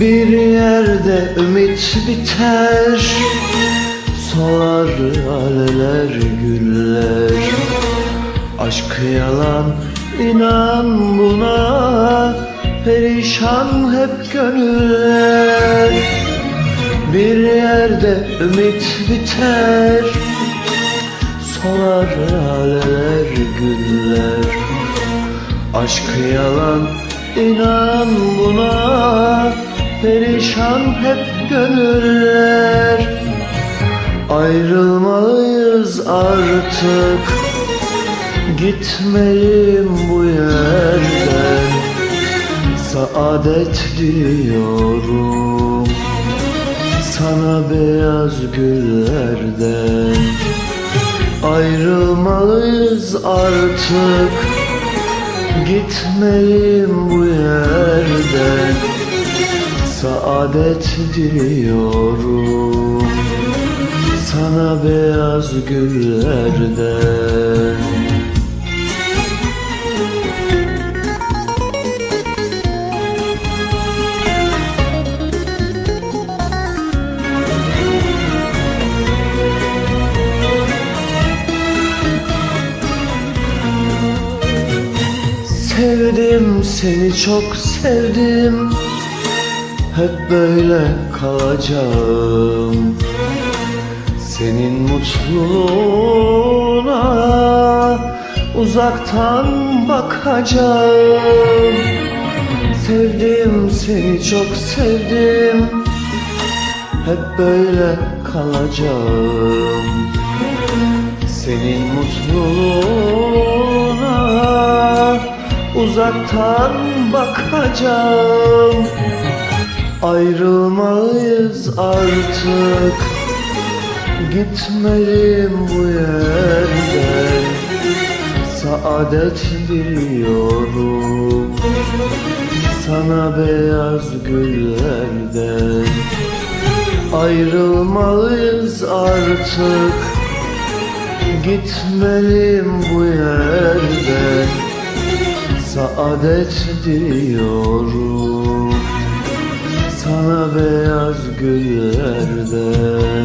Bir yerde ümit biter. Solar aleler güller. Aşk yalan inan buna. Perişan hep gönüller. Bir yerde ümit biter. Solar aleler güller. Aşk yalan inan buna Perişan hep gönüller. Ayrılmalıyız artık Gitmeliyim bu yerden. Saadet diliyorum Sana beyaz güllerden. Ayrılmalıyız artık Gitmeliyim bu Saadet diliyorum Sana beyaz güllerden Sevdim seni çok sevdim Hep böyle kalacağım. Senin mutluluğuna Uzaktan bakacağım. Sevdim seni çok sevdim. Hep böyle kalacağım. Senin mutluluğuna uzaktan bakacağım Ayrılmalıyız artık. Gitmeliyim bu yerden. Saadet diliyorum Sana beyaz güllerden. Ayrılmalıyız artık. Gitmeliyim bu yerden. Saadet diliyorum Güllerden